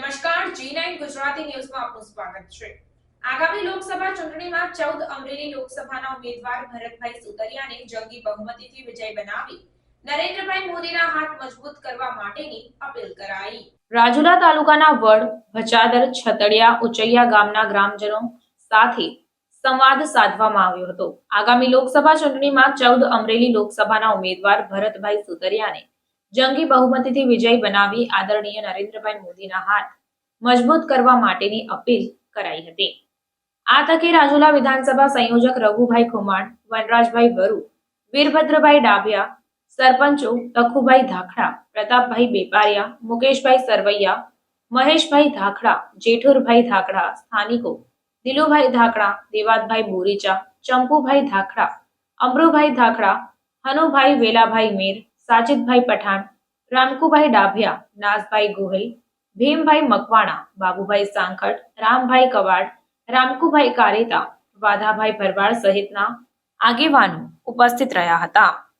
જી nine Gujarati ન્યૂઝમાં આપનું સ્વાગત છે. આગામી લોકસભા ચૂંટણીમાં ચૌદ અમરેલી લોકસભાના ઉમેદવાર ભરતભાઈ સુતરિયાને જંગી બહુમતીથી વિજય બનાવી નરેન્દ્રભાઈ મોદીના હાથ મજબૂત કરવા માટેની અપીલ કરાઈ. રાજુલા તાલુકાના વડ, ભચાદર, છતડિયા, ઉચૈયા ગામના ગ્રામજનો સાથે સંવાદ સાધવામાં આવ્યો હતો. આગામી લોકસભા ચૂંટણીમાં ચૌદ અમરેલી લોકસભાના ઉમેદવાર ભરતભાઈ સુતરિયાને જંગી બહુમતીથી વિજય બનાવી આદરણીય નરેન્દ્રભાઈ મોદીના હાથ મજબૂત કરવા માટેની અપીલ કરાઈ હતી. આ તકે રાજુલા વિધાનસભા સંયોજક રઘુભાઈ ખુમાણ, વનરાજભાઈ વરુ, વીરભદ્રભાઈ ડાભિયા, સરપંચો તખુભાઈ ધાખડા, પ્રતાપભાઈ બેપારિયા, મુકેશભાઈ સરવૈયા, મહેશભાઈ ધાખડા, જેઠુરભાઈ ધાખડા સ્થાનિકો, દિલુભાઈ ધાકડા દેવાદભાઈ બોરીચા ચંપુભાઈ ધાખડા, અમરુભાઈ ધાખડા, હનુભાઈ વેલાભાઈ મીર સાજિદભાઈ પઠાણ, રામકુભાઈ ડાભિયા, નાસભાઈ ગોહિલ, ભીમભાઈ મકવાણા, બાબુભાઈ સાંખટ રામભાઈ કવાડ, રામકુભાઈ કારેતા, વાધાભાઈ ભરવાડ સહિતના આગેવાનો ઉપસ્થિત રહ્યા હતા.